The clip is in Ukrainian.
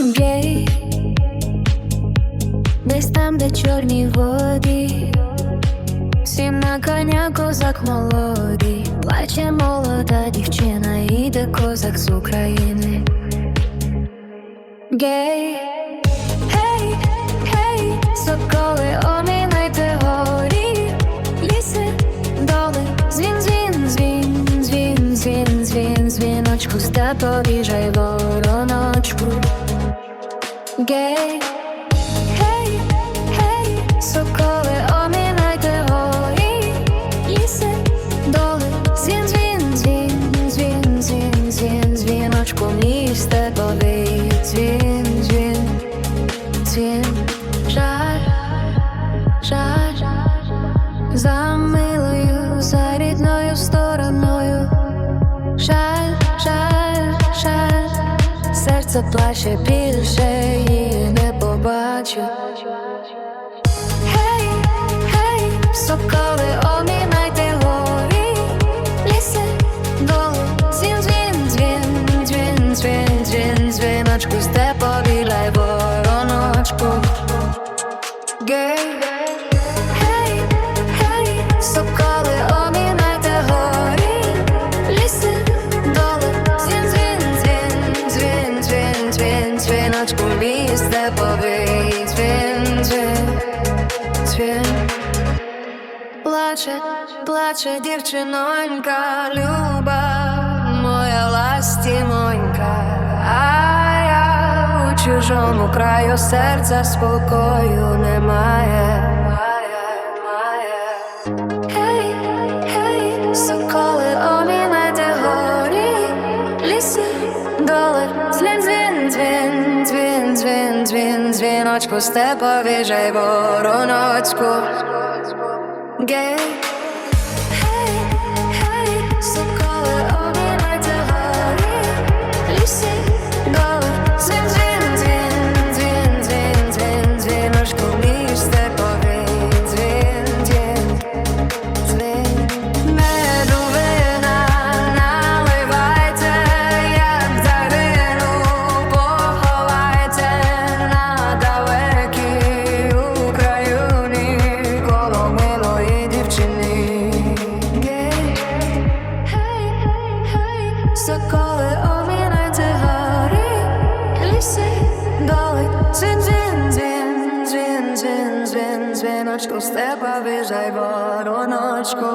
Гей, десь там, де чорні воді, всім на коня козак молодий, плаче молода дівчина, іде козак з України. Гей, гей, гей, соколи, омінайте горі, ліси, доли, дзвін, дзвін, дзвін, дзвін, дзвін, дзвін, дзвіночку, степові жай вороночку. Серце плаче більше її не побачу. Гей, гей, соколи, омінайте горі, ліси, доли, дзвін, дзвін, дзвін, дзвін, дзвін, дзвін, дзвіночку, степові лай вороночку. Гей, дзвін, дзвіночку, мій степовий дзвін, дзвін, дзвін. Плаче, плаче дівчинонька, люба, моя ластімонька, а я у чужому краю серця спокою немає. Гей, гей, доли, дзвін, дзвін, дзвін, дзвін, дзвін, дзвін, дзвіночку, степові жай вороночку. Гей, гей, соколи, омінайте гори, ліси, доли, дзвін, дзвін, дзвін, дзвін, дзвін, дзвін, дзвіночку, степа вижай вороночку.